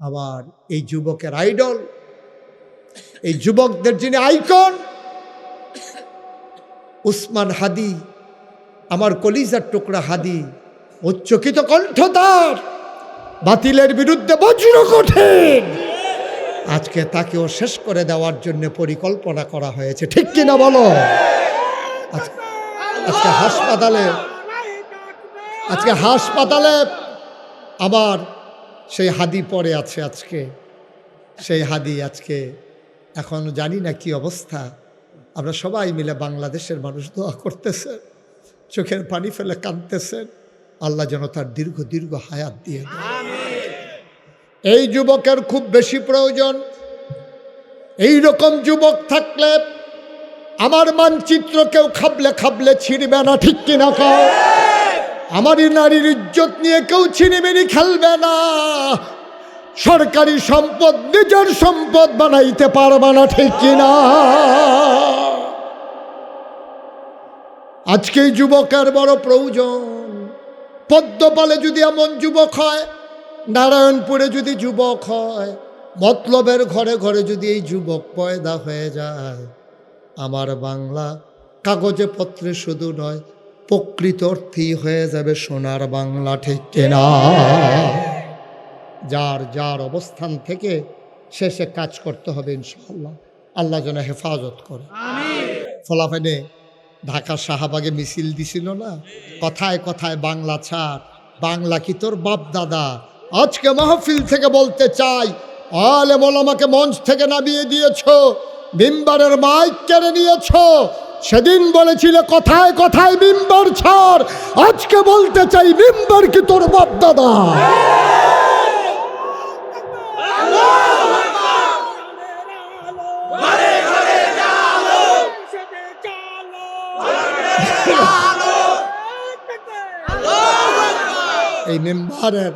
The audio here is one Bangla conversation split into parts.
আবার এই যুবকের আইডল, এই যুবকদের যিনি আইকন, উসমান হাদি, আমার কলিজার টুকরা হাদি, উচ্চকিত কণ্ঠ তার, বাতিলের বিরুদ্ধে বজ্র কঠিন। আজকে তাকেও শেষ করে দেওয়ার জন্য পরিকল্পনা করা হয়েছে। ঠিক কিনা বলো? আজকে হাসপাতালে আজকে হাসপাতালে আবার সেই হাদি পরে আছে আজকে। সেই হাদি আজকে। এখন জানি না কি অবস্থা। আমরা সবাই মিলে বাংলাদেশের মানুষ দোয়া করতেছেন চোখের পানি ফেলে কাঁদতেছেন আল্লাহ যেন তার দীর্ঘ দীর্ঘ হায়াত দিয়ে এই যুবকের খুব বেশি প্রয়োজন। এই রকম যুবক থাকলে আমার মানচিত্র কেউ খাবলে খাবলে ছিঁড়বে না, ঠিক কিনা কও আমারই নারীর ইজ্জত নিয়ে কেউ ছিনিমিনি খেলবে না। সরকারি সম্পদ, নিজের সম্পদ বানাইতে পারবে না, ঠিক কিনা? আজকে যুবকের বড় প্রয়োজন। পদ্মপালে যদি এমন যুবক হয়, নারায়ণপুরে যদি যুবক হয়, মতলবের ঘরে ঘরে যদি এই যুবক পয়দা হয়ে যায়, আমার বাংলা কাগজে পত্রে শুধু নয় প্রকৃত অর্থেই হয়ে যাবে সোনার বাংলা ঠিক কেনা? যার যার অবস্থান থেকে শেষে কাজ করতে হবে ইনশাআল্লাহ। আল্লাহ যেন হেফাজত করে। ফলাফেনে ঢাকা শাহবাগে মিছিল দিছিল না? কথায় কথায় বাংলা ছাড়। বাংলা কি তোর বাপ দাদা? আজকে মাহফিল থেকে বলতে চাই আলে আমাকে মঞ্চ থেকে নামিয়ে দিয়েছ মিম্বারের মাইক কেড়ে নিয়েছ সেদিন বলেছিল, কথায় কথায় মিম্বার ছাড়। আজকে বলতে চাই, মিম্বার কি তোর বাপ দাদা? এই মেম্বারের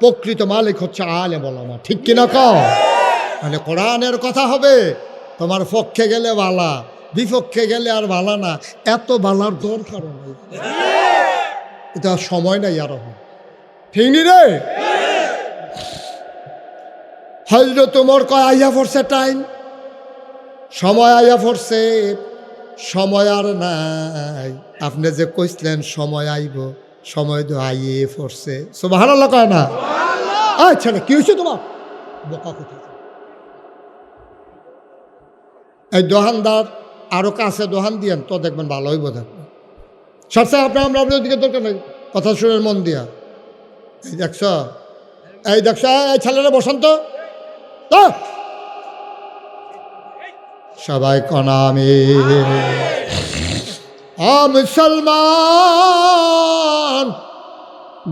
প্রকৃত মালিক হচ্ছে আলে বলামা ঠিক কিনা কও? মানে কোরআনের কথা হবে। তোমার পক্ষে গেলে বালা। বিপক্ষে গেলে আর বালা না এত বালার দরকার নেই। এটা সময় নাই আর। ঠিক নি রে? হয়তো তোমার কয় আইয়া পড়ছে টাইম সময় আইয়া পড়ছে সময় আর নাই। আপনি যে কইছিলেন সময় আইব সময় তো আইয়ে পড়ছে। সো ভালো কয় না? আচ্ছা না কি হয়েছে তোমার? বোকা কোথায়? এই দোহানদার আরও কাছে দোহান দিয়েন, তো দেখবেন ভালো হইব দেখবেন। সবসময় আপনার আমরা আপনার দিকে দরকার নেই, কথা শুনের মন দিয়া। এই দেখছ? এই দেখছ? এই ছেলেরা বসন্ত সবাই কনামে মুসলমান,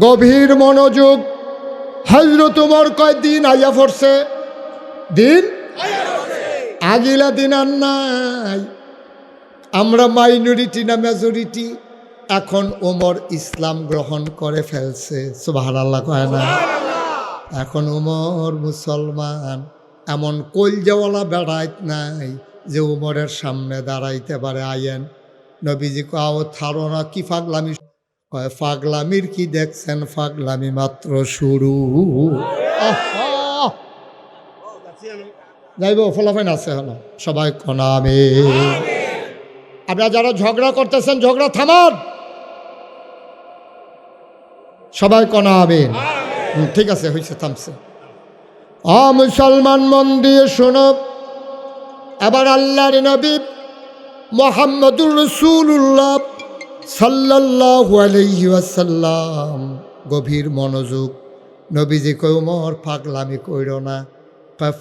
গভীর মনোযোগ হজরত তোমার কয় দিন আইয়া পড়ছে? দিন? আগিলা দিন আর নাই। আমরা মাইনরিটি না মেজরিটি এখন ওমর ইসলাম গ্রহণ করে ফেলছে। সুবাহ আল্লাহ কয় না? এখন ওমর মুসলমান। এমন কলজাওয়ালা বেড়াইত নাই যে উমরের সামনে দাঁড়াইতে পারে। আইয়েন নবীজি কাও থারো না কি ফাগলামি? কয় ফাগলামির কি দেখছেন? ফাগলামি মাত্র শুরু! যাইব ফলাফাইন আছে হলো। সবাই কনামে আপনারা যারা ঝগড়া করতেছেন ঝগড়া থামান। সবাই কনাবেন হুম, ঠিক আছে হয়েছে থামছে। আ মুসলমান মন দিয়ে শোনো আবার আল্লাহর নবী মোহাম্মদুর রসুল্লাহ সাল্লাল্লাহু আলাইহি ওয়াসাল্লাম। গভীর মনোযোগ। নবীজি কই উমর পাগলামি কইর না।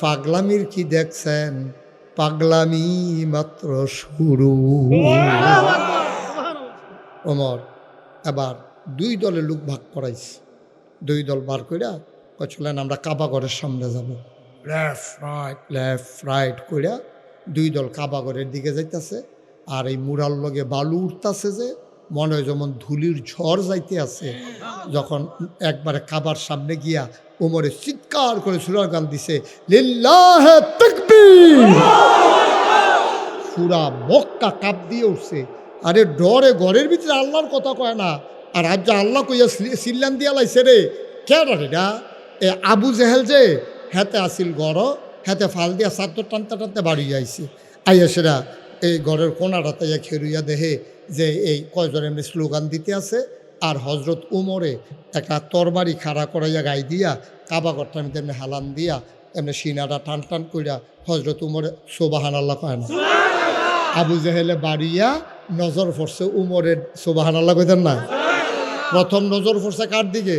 পাগলামির কি দেখছেন? পাগলামি মাত্র শুরু। ওমর এবার দুই দলে লোক ভাগ করাইছে। দুই দল বার কইরা চলেন আমরা কাবাগরের সামনে যাব। লেফট রাইট লেফট রাইট কইরা দুই দল কাবাগরের দিকে যাইতেছে। আর এই মুরাল লগে বালু উঠতেছে যে মনে হয় যেমন ধুলির ঝড় যাইতে আছে। যখন একবারে কাবার সামনে গিয়া ওমরে চিৎকার করে সুরাগান দিছে লিল্লাহ পুরা মক্কা কাপ দিয়ে উঠছে। আরে ডরে, ঘরের ভিতরে আল্লাহর কথা কয় না। আর আজ আল্লাহ কইয়া সিল- সিল্লান দিয়া লাইছে রে, কে রে এ আবু জেহেল যে, হাতে আসিল গড় হাতে ফাল দিয়া চাদর টানতে টানতে বাড়ি যাইছে আইয়া সেরা এই ঘরের কোনাটাতে ইয়া খেরুইয়া দেহে যে এই কয়জন এমনি স্লোগান দিতে আছে, আর হজরত উমরে একটা তরবারি খাড়া করাইয়া গাই দিয়া, কাবা গরটা আমি তেমনি হালান দিয়া এমনি সিনাটা টান টান কইরা হজরত উমরে সোবাহান আল্লাহ কয় না? আবু জেহেলে বাড়িয়া নজর পড়ছে উমরের সোবাহান আল্লাহ কইতেন না? প্রথম নজর পড়ছে কার দিকে?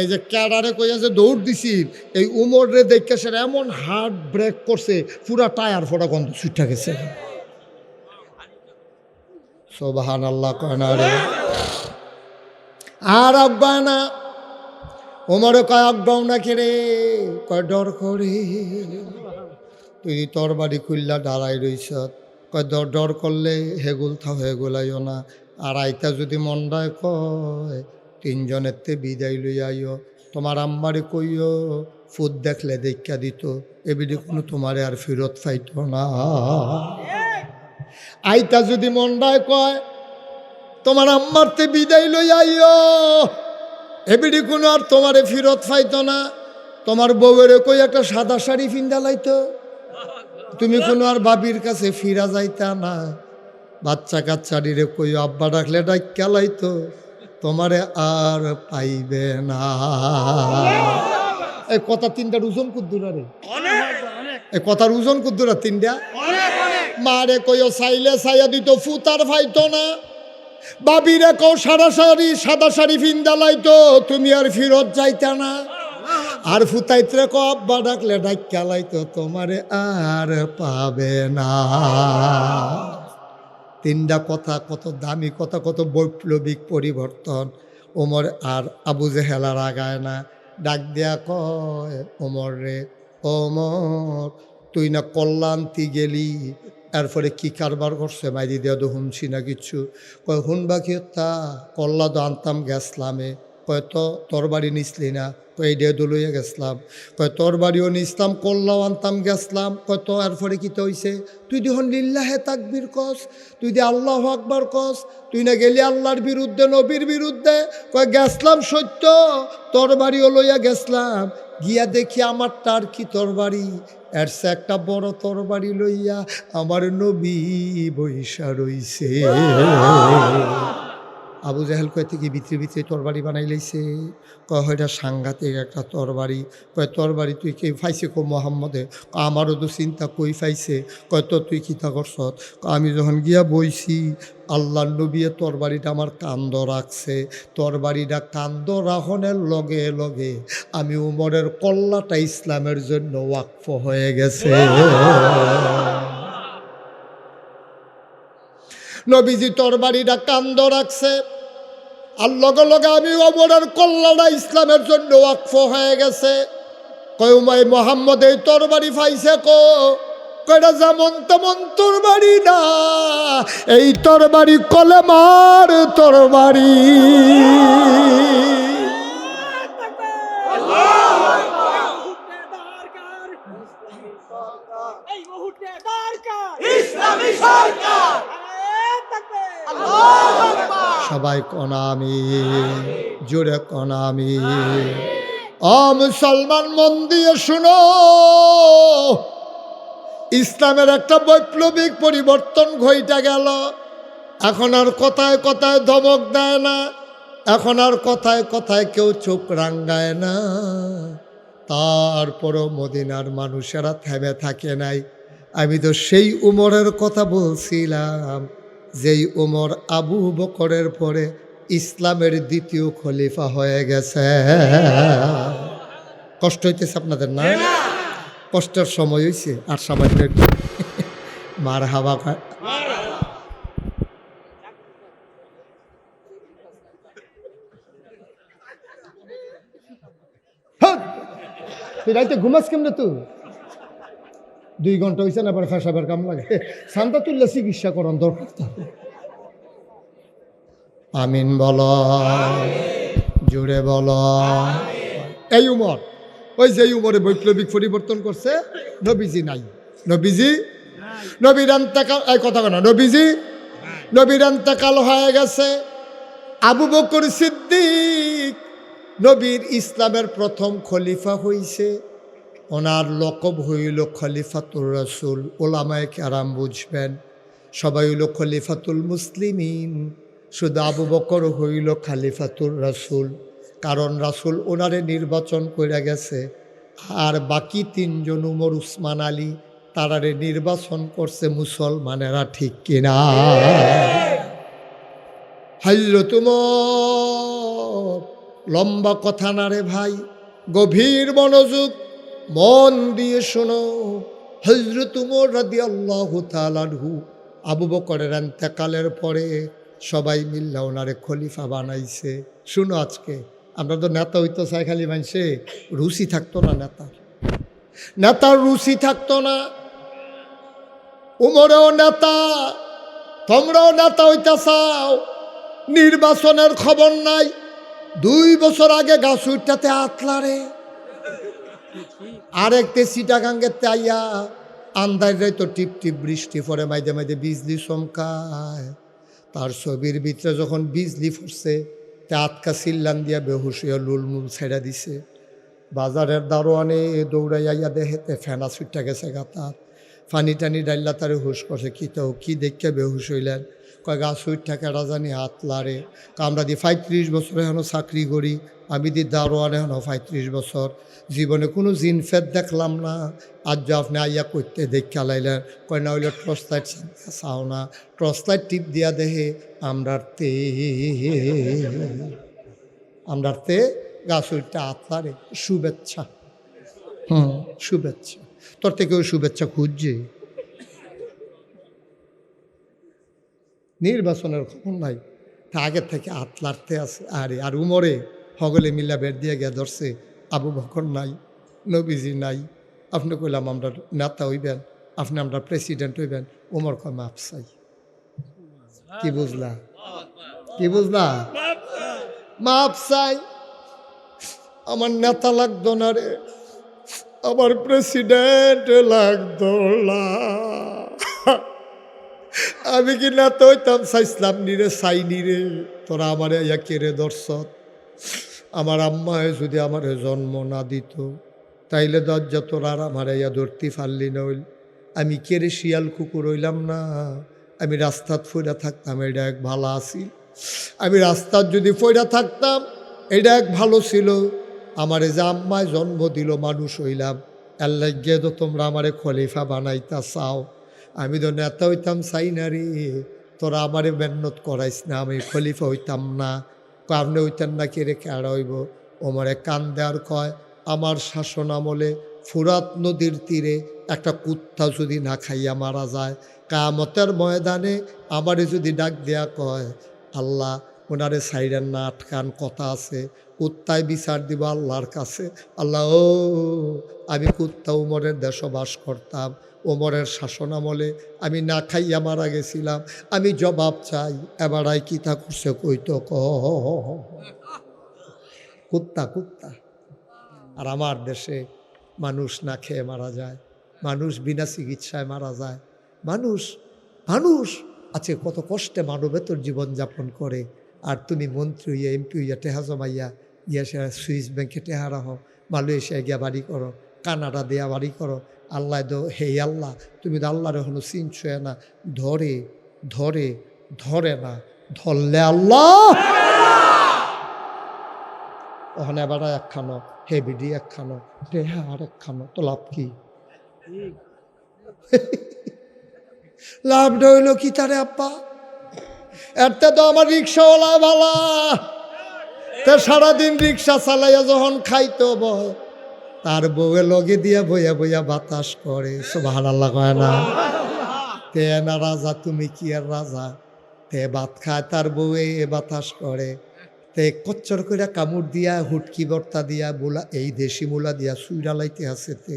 এই যে ক্যাডারে কইয়া যে দৌড় দিছি এই উমরে দেখে সে এমন হার্ড ব্রেক করছে পুরা টায়ার ফোটা গন্ধ ছুটে গেছে। সোবাহান আল্লাহ কয় না রে? আর আব্বা না ওমরে কয় আব্বাও না রে? কয়, ডর করে। তুই তোর বাড়ি খুললা দাঁড়াই রইছ। কয় ডর ডর করলে হেগুল থাও হেগুলাইও না। আর আইতা যদি মন্ডায় কয়, তিনজনের তে বিদায় লই আইও। তোমার আম্মারে কইও ফুদ দেখলে দেখা দিত। এবিডি কোনো তোমারে আর ফেরত পাইত না। আইতা যদি মন্ডায় কয়, তোমার আম্মার তে বিদায় লই আইও। এবিডি কোনো আর তোমারে ফিরত পাইতো না। তোমার বউয়ের কই একটা সাদা শাড়ি ফিন্দা লাইতো। তুমি কোনো আর বাবির কাছে ফিরা যাইতা না। বাচ্চা কাচ্চারিরে কই আব্বা ডাকলে ডাক কেলাইতো তোমারে আর পাইবে না। এই কথা তিনটার ওজন কুদ্দুরা রে। এই কথার ওজন কুদ্দুরা তিনটা। মারে কইও চাইলে চাইয়া দিত ফুতার ফাইতো না। বাবিরে কও সাদা শাড়ি সাদা শাড়ি ফিন্দালাইতো তুমি আর ফিরত যাইতা না। আর ফুতাইত্রে ক আব্বা ডাকলে ডাক কেলাইতো তোমারে আর পাবে না। তিনটা কথা, কত দামি কথা, কত বৈপ্লবিক পরিবর্তন। ওমর আর আবু জেহেলার আগায় না। ডাক দেয়া কয়, ওমর রে, ওমর, তুই না কল্যাণতি গেলি এরপরে কি কারবার করছে? মাইদি দেওয়া তো শুনছি না কিচ্ছু কয়, শুনবা কি? তা কল্লা তো আনতাম গেছলামে কয়, তো তোর বাড়ি নিসলি না? কয়, এই ডেদো লইয়া গেছলাম কয়, তোর বাড়িও নিসলাম, কল্লাও আনতাম গেছলাম কয়, তো এরপরে কি হইছে? তুই দেখুন লিল্লাহে তাকবির কস, তুই দি আল্লাহ আকবার কস, তুই না গেলি আল্লাহর বিরুদ্ধে, নবীর বিরুদ্ধে? কয় গেছলাম সত্য, তোর বাড়িও লইয়া গেছলাম গিয়া দেখি আমার তার কি তোর বাড়ি? এর সে একটা বড় তরবারি লইয়া আমার নবী বৈশা রইছে। আবু জাহেল কয় থেকে ভিতরে ভিতরে তরবারি বানাই লাইছে? কয় হয়টা সাংঘাতিক একটা তরবারি। কয় তরবারি তুই কে ফাইছে কো মোহাম্মদে? আমারও তো চিন্তা কই ফাইছে? কয় তো তুই কিতা করছ আমি যখন গিয়া বইছি আল্লাহ নবিয়ে তরবারিটা আমার কান্দ রাখছে। তরবারিটা কান্দ রাখনের লগে লগে আমি উমরের কল্লাটা ইসলামের জন্য ওয়াকফ হয়ে গেছে। নবীজি তরবারিটা কান্দ রাখছে। আর লগে লগে আমি অমরের কল্যাণা ইসলামের জন্য ওয়াকফ হয়ে গেছে। কয়ুমাই মোহাম্মদ এই তরবারি ফাইছে কো? কয়টা যেমন তেমন তরবারি না এই তরবারি কলেমার তরবারি। এই মুহূর্তে দরকার ইসলামী সরকার আরে থাকবে আল্লাহু আকবার সবাই কনামি, জোরে কনামি। অ মুসলমান মন দিয়ে শুনো। ইসলামের একটা বৈপ্লবিক পরিবর্তন ঘইটা গেল। এখন আর কথায় কথায় ধমক দেয় না। এখন আর কথায় কথায় কেউ চোখ রাঙ্গায় না। তারপরও মদিনার মানুষেরা থেমে থাকে নাই। আমি তো সেই উমরের কথা বলছিলাম। যেই উমর আবু বকরের পরে ইসলামের দ্বিতীয় খলিফা হয়ে গেছে। কষ্ট হইতেছে আপনাদের না? কষ্টের সময় হয়েছে আর সামান্য একটু মার হাওয়া খায়। তুই রাইতে ঘুমাস কেমনে তুই? দুই ঘণ্টা হয়েছে না ফেসাবের কাম লাগে। শান্তা তুললে চিকিৎসা করার দরকার আমিন বল জুড়ে বল। এই উমর, ওই যে উমরে বৈপ্লবিক পরিবর্তন করছে, নবীজি নাই। নবীজি নবীর আন্তাকাল, এই কথা কেন নবীজি নবীর আন্তাকাল হয়ে গেছে। আবু বকর সিদ্দিক, নবীর ইসলামের প্রথম খলিফা হইছে। ওনার লকব হইল খলিফাতুর রসুল ওলামায় আরাম বুঝবেন। সবাই হইল খলিফাতুল মুসলিমিন, শুধু আবু বকর হইল খালিফাতুর রসুল। কারণ রাসুল ওনারে নির্বাচন করে গেছে, আর বাকি তিনজন উমর, উসমান, আলী, তারারে নির্বাচন করছে মুসলমানেরা ঠিক কিনা? হাইল তুমর লম্বা কথা না রে ভাই, গভীর মনোযোগ মন দিয়ে শোনো। হজরত উমর রাদি আল্লাহ তালানহু আবু বকরের এন্তেকালের পরে সবাই মিল্লা ওনারে খলিফা বানাইছে। শুনো আজকে, আমরা তো নেতা হইতো চাই খালি মানছে রুচি থাকতো না নেতার। নেতার রুচি থাকতো না। উমরেও নেতা, তোমরাও নেতা হইতে চাও নির্বাচনের খবর নাই। দুই বছর আগে গাছ উঠতে আতলারে। আরেকতে সিটাগাঙ্গের তাইয়া। আন্দাজ তো টিপ টিপ বৃষ্টি পরে মাঝে মাঝে বিজলি চমকায়। তার ছবির ভিতরে যখন বিজলি ফুটছে, তা আটকা সিল্লান দিয়া বেহুশিয়া লুলমুল ছেড়ে দিছে। বাজারের দারোয়ানে দৌড়াইয়া দেহেতে ফেনা ছুটটা গেছে গাতার ফানি টানি ডাইল্লা তারে হুশ করছে, কি তো, কি দেখে বেহুশ হইলেন? কয় গা সুইটটা কেডা জানি হাত লারে আমরা দি পঁয়ত্রিশ বছর এখনও চাকরি করি, আমি দি দারোয়ান এখনও পঁয়ত্রিশ বছর। জীবনে কোনো জিন ফেদ দেখলাম না। আজ যে আপনি আইয়া করতে দেখে লাইলেন, কয় না হইলে টর্চ লাইট চাও না টর্চ লাইট টিপ দিয়া দেহে আমরার তে আমরার তে গাছ হাত আতলারে শুভেচ্ছা। হুম, শুভেচ্ছা। তোর থেকেও শুভেচ্ছা খুঁজছে। নির্বাচনের খবর নাই। তা আগের থেকে আতলারতে আছে। আরে, আর উমরে হগলে মিল্লা বের দিয়ে গিয়া ধরছে, আবু বকর নাই, নবীজি নাই, আপনি কইলাম আমরা নেতা হইবেন, আপনি আমরা প্রেসিডেন্ট হইবেন। উমর কয় মাপ চাই। কি বুঝলা? কি বুঝলা? মাপ চাই। আমার নেতা লাগতো না রে, আমার প্রেসিডেন্ট লাগতো না। আমি কি না তো হইতাম চাইছিলাম নিরে চাই নিরে তোরা আমারে কেড়ে দর্শক আমার আম্মায় যদি আমার জন্ম না দিত, তাইলে দরজা তোরা আর আমার ইয়া ধরতে পারলি নইল। আমি কেড়ে শিয়াল কুকুর হইলাম না? আমি রাস্তাত ফইরা থাকতাম, এটা এক ভালো আছি আমি রাস্তার যদি ফইরা থাকতাম, এটা এক ভালো ছিল। আমারে যে আম্মায় জন্ম দিল, মানুষ হইলাম। আল্লাহ গিয়ে তো তোমরা আমারে খলিফা বানাইতা চাও। আমি তো নেতা হইতাম, চাই না রে। তোরা আমারে মেহনত করাইস না, আমি খলিফা হইতাম না। কারণে হইতাম না কে রেখে আড়াইব ওমারে কান দেওয়ার কয়, আমার শাসন আমলে ফুরাত নদীর তীরে একটা কুত্তা যদি না খাইয়া মারা যায়, কামতের ময়দানে আমারে যদি ডাক দেয়া কয়, আল্লাহ ওনারে সাইডের না আটকান কথা আছে, কুত্তায় বিচার দিব আল্লাহর কাছে। আল্লাহ, ও, আমি কুত্তা উমরের দেশে বাস করতাম ওমরের শাসন আমলে আমি না খাইয়া মারা গেছিলাম, আমি জবাব চাই, এবার আই কি তা করছে কই তো ক। কুত্তা কুত্তা। আর আমার দেশে মানুষ না খেয়ে মারা যায়, মানুষ বিনা চিকিৎসায় মারা যায়। মানুষ মানুষ আছে কত কষ্টে মানবেতর জীবনযাপন করে। আর তুমি মন্ত্রী হইয়া এমপি হইয়া টেহা জমাইয়া ইয়া সে সুইস ব্যাংকে টেহা রাখো মালয়েশিয়া গিয়া বাড়ি করো কানাডা দেয়া বাড়ি করো আল্লাহ দো হে আল্লাহ তুমি তো আল্লাহর এখনও চিনছো না ধরে ধরে ধরে না ধরলে আল্লাহ। ওখানে এবার একখানো হে বিডি একখানো টেহা আর একখানো তো লাভ কি? লাভ রইল কি তারে আব্বা? এরতে তো আমার রিক্সাওয়ালা বালা তে সারাদিন রিক্সা চালাইয়া যখন খাইতো বল তার বউয়ে লগে দিয়া বইয়া বইয়া বাতাস করে। সোভার আল্লাহ কয় না? তে না রাজা, তুমি কি আর রাজা? তে ভাত খায়, তার বউয়ে বাতাস করে। তে কচ্চর করে কামড় দিয়া, হুটকি বর্তা দিয়া, বোলা, এই দেশি মূলা দিয়া সুইরা লাইতে আছে তে।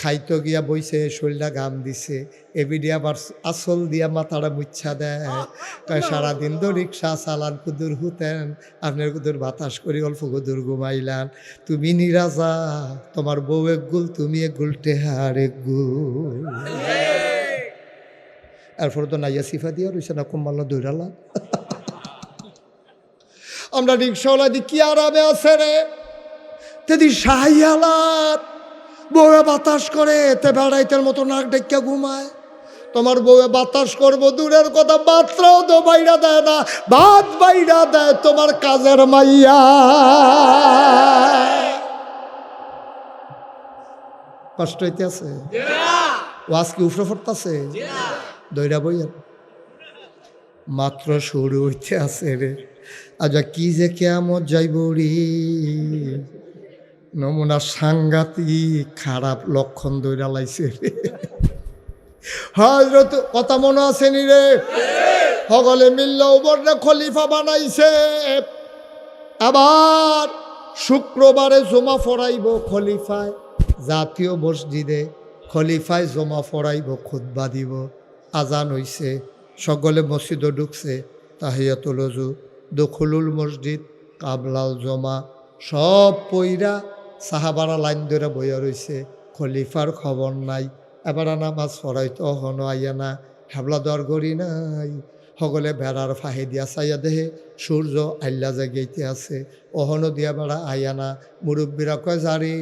খাইতো গিয়া বইছে শরীরটা গাম দিছে। এবিডি আবার আসল দিয়া মাথাটা মুচ্ছা দেয়। সারাদিন তো রিক্সা চালান, কুদুর হুতেন, আপনার কুদুর বাতাস করি, অল্প কুদুর ঘুমাইলান তুমি নিরাজা, তোমার বউ এক গুল, তুমি এক গুল, টেহার এক গুল। তো নাইয়া সিফা দিয়া রয়েছে না কম্বাল্লা দৈরালা আমরা রিক্সাওয়ালা দি কি আরামে আছে রে? তেদি শাহিয়ালাত বউয়ে বাতাস করে এতে বেড়াইতের মতো নাক ডেকে ঘুমায়। তোমার বউয়ে বাতাস করব, দূরের কথা বাতরাও তো বাইরা দেয় না, ভাত বাইরা দেয় তোমার কাজের মাইয়া। কষ্ট হইতেছে? ওয়াজ কি উফরে ফরতাছে দইরা বইয়ের মাত্র শুরু হইতে আছে রে। আচ্ছা কি যে কেমন যাইব রে? নমুনা সাংঘাতিক খারাপ লক্ষণ দইরা লাইছে হজরত, কথা মনে আছে নি রে? সকলে মিল্লা খলিফা বানাইছে। আবার শুক্রবারে জমা ফরাইব খলিফায়, জাতীয় মসজিদে খলিফায় জমা ফরাইব খুতবা দিব। আজান হইছে, সকলে মসজিদও ঢুকছে, তাহিয়াতুল দখলুল মসজিদ, কাবলাল জমা, সব পইরা সাহাবারা লাইন ধরে বইয়া রয়েছে খলিফার খবর নাই। এবার নামাজ ফরাইতো হনো আইয়া না হেবলা দর গড়ি নাই। সকলে বেড়ার ফাহে দিয়া চাইয়া দেহে সূর্য আল্লা জাগিয়েতে আছে, অহনো দিয়া বেড়া আইয়া না। মুরব্বীরা কয় যারে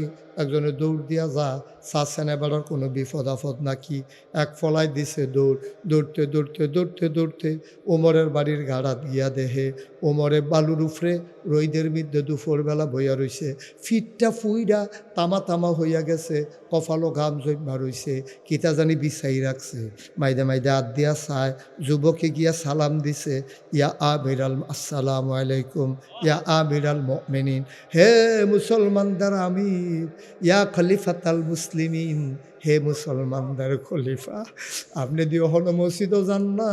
একজনে দৌড় দিয়া যা, চাচ্ছেন বেড়ার কোনো বিপদ আপদ নাকি? এক ফলাই দিছে দৌড়, দৌড়তে দৌড়তে দৌড়তে দৌড়তে ওমরের বাড়ির গাড়া দিয়া দেহে ওমরে বালুর উফরে রইদের মধ্যে দুপুরবেলা বইয়া রইছে, ফিটটা ফুইরা তামা তামা হইয়া গেছে, কপালও ঘাম জমা রইছে, কিতা জানি বিছাই রাখছে। মাইদে মাইদে আদ দিয়া চায়, যুবকে গিয়া সালাম দিছে, ইয়া আ বিরাল আসসালামু আলাইকুম ইয়া আমির আল মেনিন হে মুসলমানদার আমির ইয়া খলিফাতাল মুসলিমিন হে মুসলমানদের খলিফা, আপনি দিয়ে হন মসজিদও যান না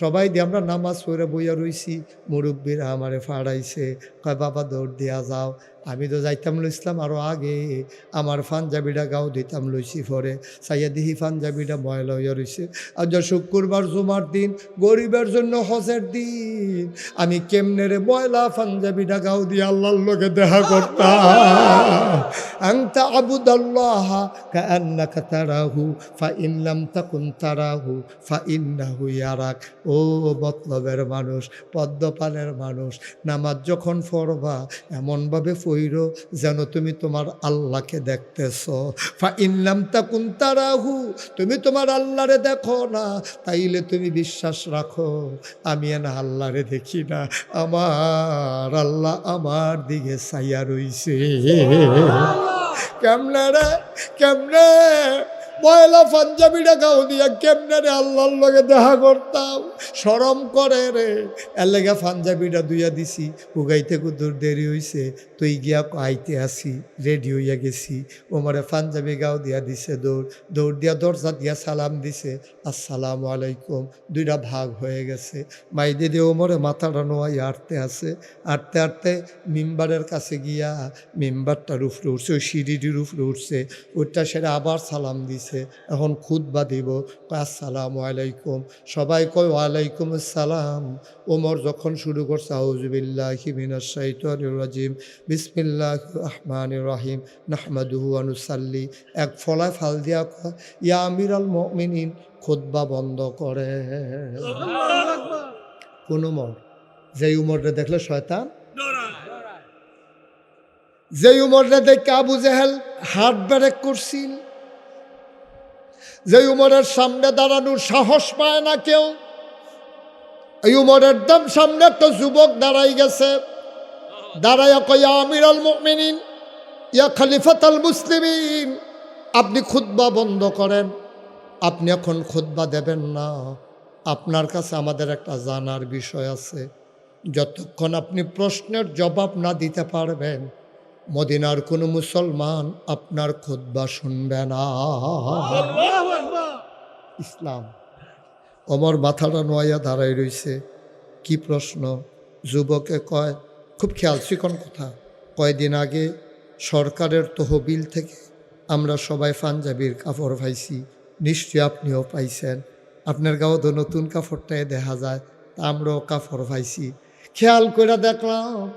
সবাই দিয়ে আমরা নামাজ পড়ে বইয়া রইছি, মুরব্বীরা আমারে ফাড়াইছে, কয়, বাবা, দৌড় দিয়া যাও। আমি তো যাইতাম লইছিলাম আরও আগে, আমার পাঞ্জাবিটা গাও দিতাম লইছি পরে। চাইয়া দিহি পাঞ্জাবিটা ময়লা হইয়া রইছে। আর যা শুক্রবার, জুমার দিন, গরিবের জন্য হজের দিন। আমি কেমনে রে ময়লা পাঞ্জাবিটা গাও দিয়ে আল্লাহর লোকে দেখা করতাম? আংতা আবুদাল্লাহ কান্নাকা তারাহু ফা তাকুন তারাহু ফা ইয়ারাক ও মতলবের মানুষ, পদ্মপালের মানুষ, নামাজ যখন পড়বা, এমনভাবে পইর যেন তুমি তোমার আল্লাহকে দেখতেছ। ফা ইনলাম তাকুন তারাহু, তুমি তোমার আল্লাহরে দেখো না, তাইলে তুমি বিশ্বাস রাখো, আমি না আল্লাহরে দেখি না, আমার আল্লাহ আমার দিকে সাইয়া রইছে। কেমনে রে কেমনে? ময়লা পাঞ্জাবিটা গাও দিয়া কেমনে রে আল্লাহর লগে দেখা করতাম? সরম করে রে। এর লেগে পাঞ্জাবিটা দুইয়া দিছি। উগাইতে কুদুর দেরি হইছে। তুই গিয়া আইতে আসি, রেডি হইয়া গেছি। ওমারে পাঞ্জাবি গাও দিয়া দিছে দৌড়। দৌড় দিয়া দরজা দিয়া সালাম দিছে। আসসালামু আলাইকুম। দুইটা ভাগ হয়ে গেছে। মাইদে দিয়ে ওমরে মাথাটা নোয়াই আটতে আছে। আটতে আটতে মিম্বারের কাছে গিয়া মিম্বারটার উপরে উঠছে। ওই সিঁড়িটির উপরে উঠছে। ওইটা সেটা আবার সালাম দিছে। এখন খুদবা দিব। কয়, আসসালামু আলাইকুম। সবাই কয়, ওয়ালাইকুম আসসালাম। ওমর যখন শুরু করছে আউজুবিল্লাহ শাইতানির রাজিম। বিসমিল্লাহ রহমান রাহিম। নাহমাদুহু আনুসাল্লি এক ফলায় ফাল দিয়া কয়, ইয়া আমিরাল মুমিনিন। খুতবা বন্ধ করে। কোন উমর? যেই উমরটা দেখলে শয়তান? যেই উমরটা দেখে আবু জেহেল হার্ট ব্রেক করছিল। যে উমরের সামনে দাঁড়ানোর সাহস পায় না কেউ। এই উমরের দম সামনে একটা যুবক দাঁড়াই গেছে। দাঁড়াইয়া কয়া আমির আল মুমিনিন, ইয়া খলিফাত আল মুসলিমিন, আপনি খুতবা বন্ধ করেন। আপনি এখন খুতবা দেবেন না। আপনার কাছে আমাদের একটা জানার বিষয় আছে। যতক্ষণ আপনি প্রশ্নের জবাব না দিতে পারবেন মদিনার কোনো মুসলমান আপনার খুতবা শুনবে না। ইসলাম। অমর মাথাটা নোয়াইয়া দাঁড়াই রইছে। কি প্রশ্ন? যুবকে কয়, খুব খেয়াল, চিকন কথা। কয়দিন আগে সরকারের তহবিল থেকে আমরা সবাই পাঞ্জাবির কাপড় পাইছি। নিশ্চয়ই আপনিও পাইছেন। আপনার গাঁও তো নতুন কাপড়টাই দেখা যায়, তা আমরাও কাপড় পাইছি। খেয়াল করে দেখলাম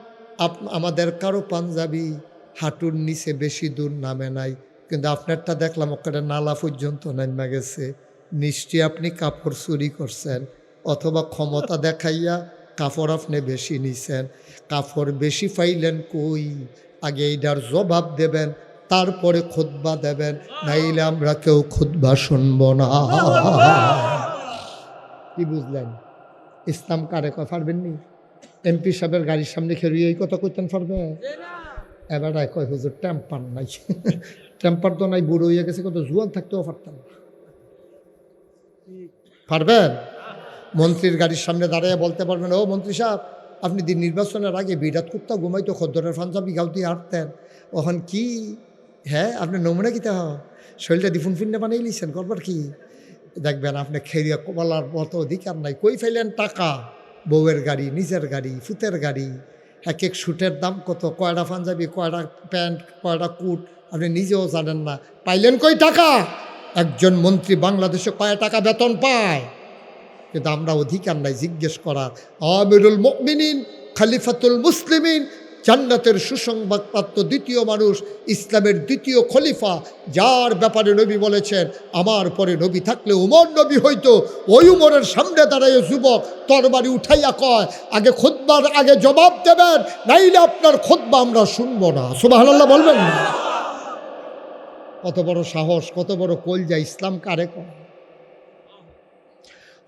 আমাদের কারও পাঞ্জাবি হাঁটুর নিচে বেশি দূর নামে নাই। কিন্তু আপনারটা দেখলাম ওখানে নালা পর্যন্ত নামা গেছে। নিশ্চয়ই আপনি কাপড় চুরি করছেন অথবা ক্ষমতা দেখাইয়া কাপড় আপনি বেশি নিছেন। কাপড় বেশি পাইলেন কই? আগে এইটার জবাব দেবেন তারপরে খুতবা দেবেন নাইলে আমরা কেউ খুতবা শুনব না। কি বুঝলেন? ইসলাম কারে কথা পারবেন নি? এমপি সাহেবের গাড়ির সামনে খেয়ে এই কথা কইতেন পারবে? এবার কয়, হুজুর, টেম্পার নাই। টেম্পার তো নাই, বুড়ো হয়ে গেছে, কত জুয়ান থাকতেও পারতাম। পারবেন মন্ত্রীর গাড়ির সামনে দাঁড়িয়ে বলতে পারবেন, ও মন্ত্রী সাহেব, আপনি দিন নির্বাচনের আগে বিরাট কুত্তা ঘুমাইতো, খদ্দরের ফাঞ্জাবি গাউতি হাঁটতেন। ওখান কি? হ্যাঁ আপনি নমুনা কিতে? হ শরীরটা দিফুন ফিন্নে বানিয়ে লিছেন করবার কি? দেখবেন আপনি খেয়ে কপালার মতো অধিকার নাই। কই ফেলেন টাকা? বউয়ের গাড়ি, নিজের গাড়ি, ফুতের গাড়ি, এক এক শ্যুটের দাম কত কয়টা পাঞ্জাবি কয়টা প্যান্ট কয়টা কুট, আপনি নিজেও জানেন না। পাইলেন কই টাকা? একজন মন্ত্রী বাংলাদেশে কয় টাকা বেতন পায়। কিন্তু আমরা অধিকার নাই জিজ্ঞেস করার। আমিরুল মকমিনিন খালিফাতুল মুসলিমিন জান্নাতের সুসংবাদপ্রাপ্ত দ্বিতীয় মানুষ, ইসলামের দ্বিতীয় খলিফা, যার ব্যাপারে নবী বলেছেন, আমার পরে নবী থাকলে উমর নবী হইতো। ওই উমরের সামনে দাঁড়ায় যুবক তরবারি উঠাইয়া কয়, আগে খোদবার আগে জবাব দেবেন, নাইলে আপনার খোদবা আমরা শুনব না। সুবাহ বলবেন কত বড় সাহস, কত বড় কলজা, ইসলাম কারে কয়?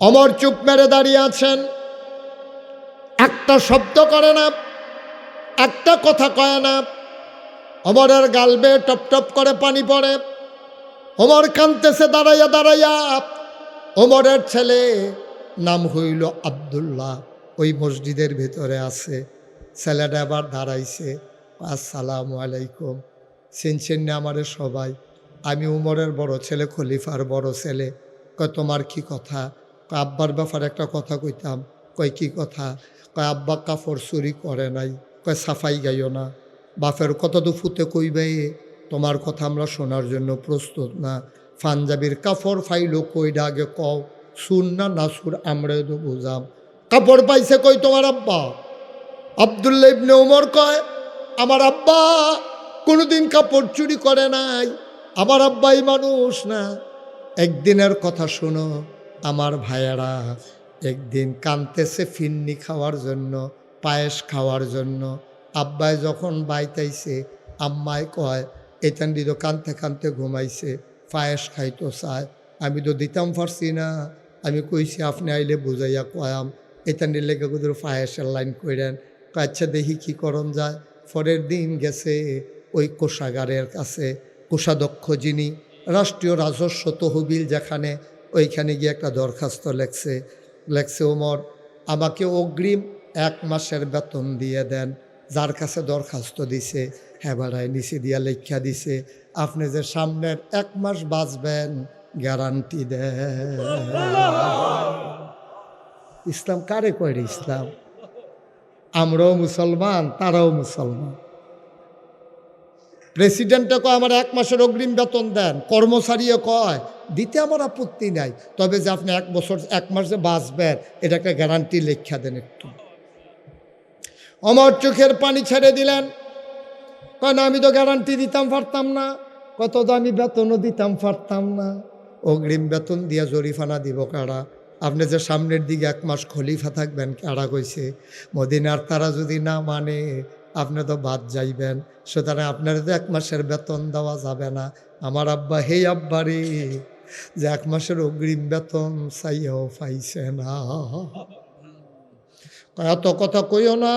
অমর চুপ মেরে দাঁড়িয়ে আছেন। একটা শব্দ করে না। একটা কথা কয় না, অমরের গালবে টপ টপ করে পানি পড়ে, অমর কানতেছে দাঁড়াইয়া দাঁড়াইয়া ওমরের ছেলে নাম হইল আবদুল্লাহ, ওই মসজিদের ভেতরে আছে, ছেলেটা আবার দাঁড়াইছে, আসসালামু আলাইকুম চিনছেন না আমারে সবাই, আমি উমরের বড় ছেলে, খলিফার বড় ছেলে, কয় তোমার কি কথা? আব্বার ব্যাপারে একটা কথা কইতাম, কয় কি কথা? কয় আব্বা কাপড় চুরি করে নাই কয়, সাফাই গাইও না। বাপের কথা তো ফুতে কইবে তোমার কথা আমরা শোনার জন্য প্রস্তুত না। পাঞ্জাবির কাপড় ফাইলো কইডা আগে কও। সুর না না সুর আমরা তো বুঝাম। কাপড় পাইছে কই তোমার আব্বা? আবদুল্লা ইবনে উমর কয়, আমার আব্বা কোনোদিন কাপড় চুরি করে নাই। আমার আব্বাই মানুষ না। একদিনের কথা শোনো, আমার ভাইয়ারা একদিন কানতেছে ফিন্নি খাওয়ার জন্য। পায়েস খাওয়ার জন্য। আব্বাই যখন বাইতাইছে আম্মায় কয় এতান দিত কানতে কানতে ঘুমাইছে, পায়েস খাইতো চায়। আমি তো দিতাম পারছি না। আমি কইছি, আপনি আইলে বুঝাইয়া কয়াম। এতান লেগে কুদুর পায়েসের লাইন কইরেন। আচ্ছা দেখি কি করণ যায়। পরের দিন গেছে ওই কোষাগারের কাছে। কোষাধ্যক্ষ যিনি, রাষ্ট্রীয় রাজস্ব তহবিল যেখানে, ওইখানে গিয়ে একটা দরখাস্ত লেখছে। লেখছে, ওমর, আমাকে অগ্রিম এক মাসের বেতন দিয়ে দেন, যার কাছে দরখাস্ত দিছে হেবারায় নিচে দিয়া লেখা দিছে, আপনি যে সামনের এক মাস বাঁচবেন গ্যারান্টি দেন। ইসলাম কারে কয় ইসলাম? আমরাও মুসলমান, তারাও মুসলমান। প্রেসিডেন্টে কয়, আমার এক মাসের অগ্রিম বেতন দেন। কর্মচারীও কয়, দিতে আমার আপত্তি নাই। তবে যে আপনি এক বছর, এক মাস বাঁচবেন, এটা একটা গ্যারান্টি লেখা দেন একটু। আমার চোখের পানি ছেড়ে দিলেন। কয়, না, আমি তো গ্যারান্টি দিতাম পারতাম না। কত দামি বেতনও দিতাম পারতাম না। অগ্রিম বেতন দিয়া জরিফানা দিব কারা? আপনি যে সামনের দিকে এক মাস খলিফা থাকবেন, কারা কইছে? মদিনার তারা যদি না মানে আপনি তো বাদ যাইবেন। সুতরাং আপনার তো এক মাসের বেতন দেওয়া যাবে না। আমার আব্বা, হে আব্বা রে, যে এক মাসের অগ্রিম বেতন চাইয়াও পাইছে না। এত কথা কইও না।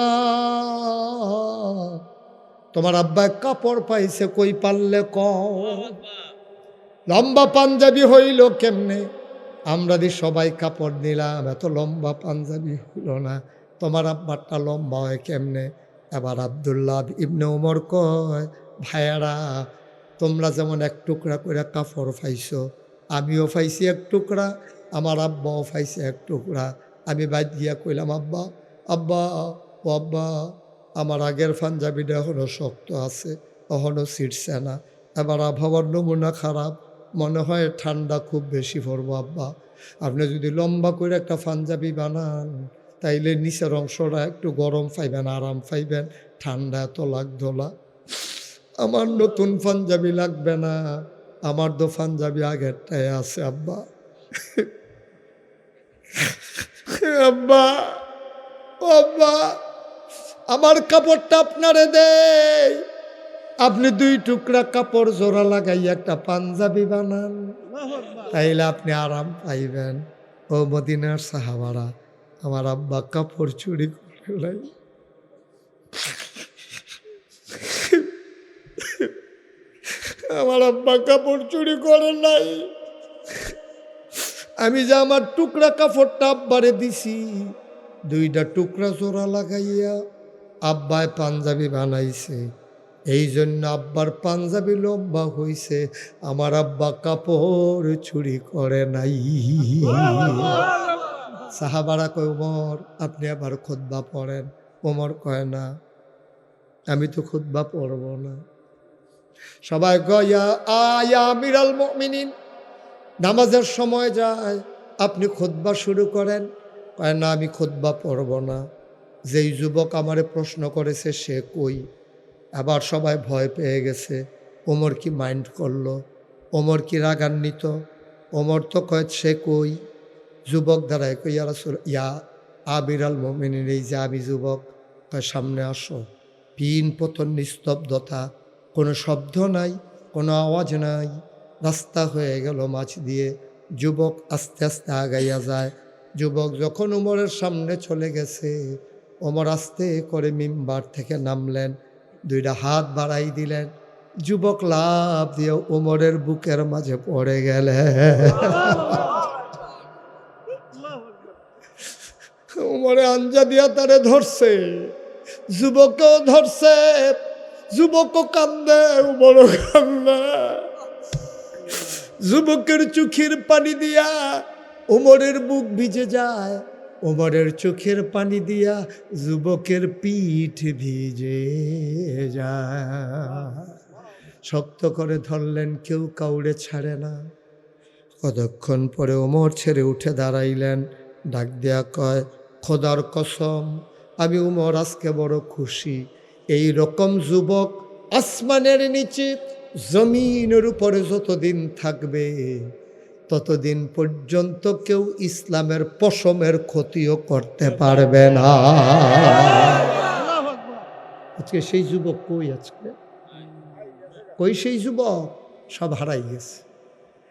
তোমার আব্বা কাপড় পাইছে, কই পারলে ক লম্বা পাঞ্জাবি হইল কেমনে? আমরা সবাই কাপড় নিলাম, এত লম্বা পাঞ্জাবি হইল না। তোমার আব্বারটা লম্বা হয় কেমনে? এবার আবদুল্লাহ ইবনে উমর কয়, ভাইয়ারা, তোমরা যেমন এক টুকরা করে কাপড় পাইছো, আমিও পাইছি এক টুকরা, আমার আব্বাও পাইছে এক টুকরা। আমি বাদ গিয়া কইলাম, আব্বা আব্বা ও আব্বা, আমার আগের পাঞ্জাবিটা এখনও শক্ত আছে এখনও ছিটছে না। এবার আবহাওয়ার নমুনা খারাপ, মনে হয় ঠান্ডা খুব বেশি পড়ব আব্বা। আপনি যদি লম্বা করে একটা পাঞ্জাবি বানান, তাইলে নিচের অংশটা একটু গরম পাইবেন, আরাম পাইবেন, ঠান্ডা এত লাগতো না আমার নতুন পাঞ্জাবি লাগবে না, আমার তো পাঞ্জাবি আগেরটাই আছে আব্বা। আব্বা! ও আব্বা, আমার কাপড়টা আপনারে দেই। আপনি দুই টুকরা কাপড় জোড়া লাগাই একটা পাঞ্জাবি বানান, তাইলে আপনি আরাম পাইবেন। ও মদিনার সাহাবারা, আমার আব্বা কাপড় চুরি করে। আমার আব্বা কাপড় চুরি করে নাই। আমি যে আমার টুকরা কাপড়টা আব্বারে দিছি দুইটা টুকরা জোড়া লাগাইয়া আব্বায় পাঞ্জাবি বানাইছে। এই জন্য আব্বার পাঞ্জাবি লম্বা হইছে। আমার আব্বা কাপড় চুরি করে নাই। সাহাবারা কয়, ওমর, আপনি আবার খুদ্া পড়েন। ওমর কয়, না, আমি তো খুদ্া পড়ব না। সবাই কয়া আয়া মিরাল মিনিন নামাজের সময় যায়, আপনি খুদ্া শুরু করেন। কয় না, আমি খুদ্া পড়ব না। যেই যুবক আমারে প্রশ্ন করেছে, সে কই? আবার সবাই ভয় পেয়ে গেছে, ওমর কি মাইন্ড করল? ওমর কি রাগান্বিত? ওমর তো কয়, সে কই? যুবক দ্বারাই কই রাসূল, ইয়া আবিরাল মমিনের এই যে আমি যুবক, কয়, সামনে আসো। পিন পতন, নিস্তব্ধতা, কোনো শব্দ নাই, কোনো আওয়াজ নাই। রাস্তা হয়ে গেল মাছ দিয়ে, যুবক আস্তে আস্তে আগাইয়া যায়। যুবক যখন উমরের সামনে চলে গেছে ওমর আস্তে করে মিম্বার থেকে নামলেন, দুইটা হাত বাড়াই দিলেন। যুবক লাভ দিয়ে ওমরের বুকের মাঝে পড়ে গেলে উমরে আঞ্জা দিয়া তারে ধরছে, যুবকও ধরছে, যুবকও কান্দে, উমরও কান্দে। যুবকের চোখের পানি দিয়া ওমরের বুক ভিজে যায়, ওমরের চোখের পানি দিয়া যুবকের পিঠ ভিজে যায়। শক্ত করে ধরলেন, কেউ কাউরে ছাড়ে না। কতক্ষণ পরে ওমর ছেড়ে উঠে দাঁড়াইলেন, ডাক দেয়া কয়, খোদার কসম, আমি উমর আজকে বড় খুশি। এই রকম যুবক আসমানের নিচে, জমিনের উপরে যতদিন থাকবে ততদিন পর্যন্ত কেউ ইসলামের পশমের ক্ষতিও করতে পারবে না। আজকে সেই যুবক কই আজকে? কই সেই যুবক? সব হারাই গেছে।